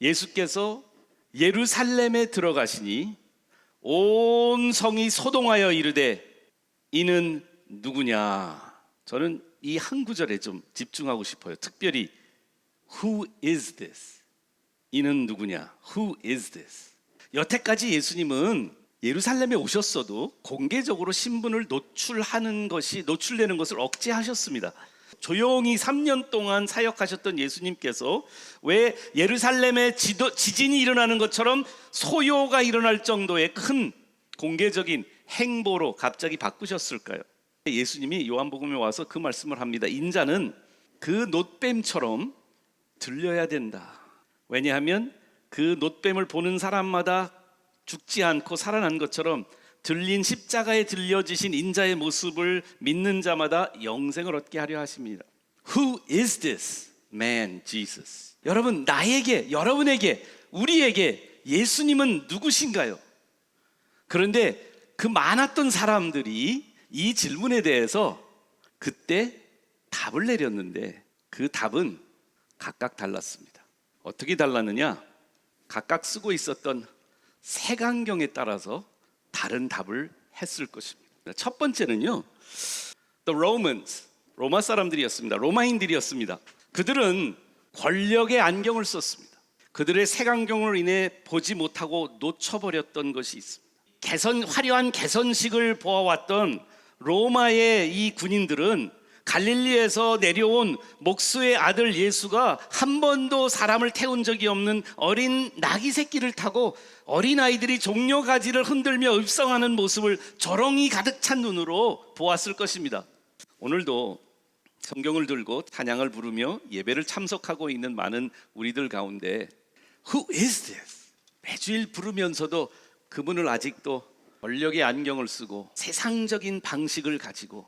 예수께서 예루살렘에 들어가시니 온 성이 소동하여 이르되 이는 누구냐? 저는 이 한 구절에 좀 집중하고 싶어요. 특별히 Who is this? 이는 누구냐? Who is this? 여태까지 예수님은 예루살렘에 오셨어도 공개적으로 신분을 노출하는 것이 노출되는 것을 억제하셨습니다. 조용히 3년 동안 사역하셨던 예수님께서 왜 예루살렘에 지도, 지진이 일어나는 것처럼 소요가 일어날 정도의 큰 공개적인 행보로 갑자기 바꾸셨을까요? 예수님이 요한복음에 와서 그 말씀을 합니다. 인자는 그 놋뱀처럼 들려야 된다. 왜냐하면 그 놋뱀을 보는 사람마다 죽지 않고 살아난 것처럼 들린 십자가에 들려지신 인자의 모습을 믿는 자마다 영생을 얻게 하려 하십니다. Who is this man Jesus? 여러분 나에게 여러분에게 우리에게 예수님은 누구신가요? 그런데 그 많았던 사람들이 이 질문에 대해서 그때 답을 내렸는데 그 답은 각각 달랐습니다. 어떻게 달랐느냐? 각각 쓰고 있었던 색안경에 따라서 다른 답을 했을 것입니다. 첫 번째는요. The Romans, 로마 사람들이었습니다. 로마인들이었습니다. 그들은 권력의 안경을 썼습니다. 그들의 색안경으로 인해 보지 못하고 놓쳐버렸던 것이 있습니다. 개선 화려한 개선식을 보아왔던 로마의 이 군인들은 갈릴리에서 내려온 목수의 아들 예수가 한 번도 사람을 태운 적이 없는 어린 나귀 새끼를 타고 어린 아이들이 종려 가지를 흔들며 읍성하는 모습을 조롱이 가득 찬 눈으로 보았을 것입니다. 오늘도 성경을 들고 찬양을 부르며 예배를 참석하고 있는 많은 우리들 가운데 Who is this? 매주일 부르면서도 그분을 아직도 권력의 안경을 쓰고 세상적인 방식을 가지고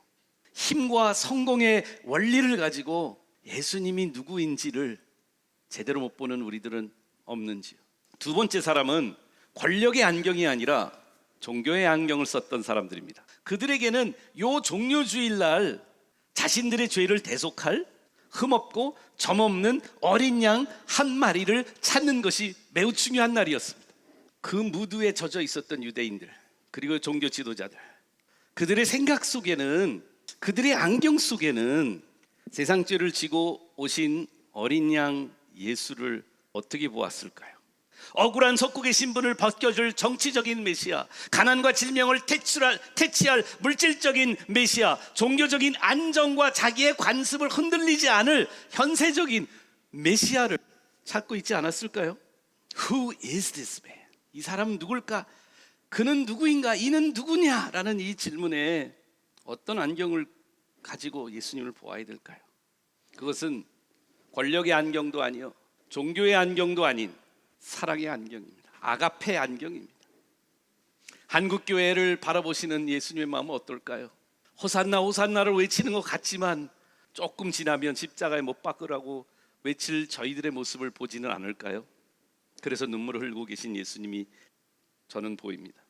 힘과 성공의 원리를 가지고 예수님이 누구인지를 제대로 못 보는 우리들은 없는지요. 두 번째 사람은 권력의 안경이 아니라 종교의 안경을 썼던 사람들입니다. 그들에게는 요 종료주일날 자신들의 죄를 대속할 흠없고 점없는 어린 양 한 마리를 찾는 것이 매우 중요한 날이었습니다. 그 무드에 젖어 있었던 유대인들 그리고 종교 지도자들 그들의 생각 속에는 그들의 안경 속에는 세상 죄를 지고 오신 어린 양 예수를 어떻게 보았을까요? 억울한 석국의 신분을 벗겨줄 정치적인 메시아, 가난과 질병을 퇴출할, 퇴치할 물질적인 메시아, 종교적인 안정과 자기의 관습을 흔들리지 않을 현세적인 메시아를 찾고 있지 않았을까요? Who is this man? 이 사람은 누굴까? 그는 누구인가? 이는 누구냐? 라는 이 질문에 어떤 안경을 가지고 예수님을 보아야 될까요? 그것은 권력의 안경도 아니요, 종교의 안경도 아닌 사랑의 안경입니다. 아가페 안경입니다. 한국 교회를 바라보시는 예수님의 마음은 어떨까요? 호산나 호산나를 외치는 것 같지만 조금 지나면 십자가에 못 박으라고 외칠 저희들의 모습을 보지는 않을까요? 그래서 눈물을 흘리고 계신 예수님이 저는 보입니다.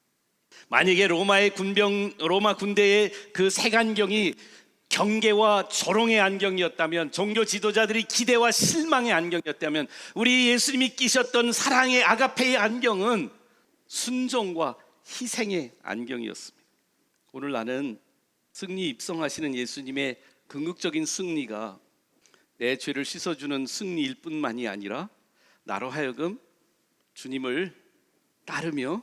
만약에 로마의 군병 로마 군대의 그 색안경이 경계와 조롱의 안경이었다면 종교 지도자들이 기대와 실망의 안경이었다면 우리 예수님이 끼셨던 사랑의 아가페의 안경은 순종과 희생의 안경이었습니다. 오늘 나는 승리 입성하시는 예수님의 궁극적인 승리가 내 죄를 씻어주는 승리일 뿐만이 아니라 나로 하여금 주님을 따르며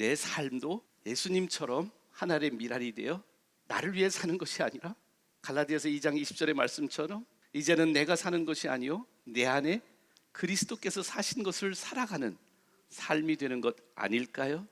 내 삶도 예수님처럼 하나의 미랄이 되어 나를 위해 사는 것이 아니라 갈라디아서 2장 20절의 말씀처럼 이제는 내가 사는 것이 아니요 내 안에 그리스도께서 사신 것을 살아가는 삶이 되는 것 아닐까요?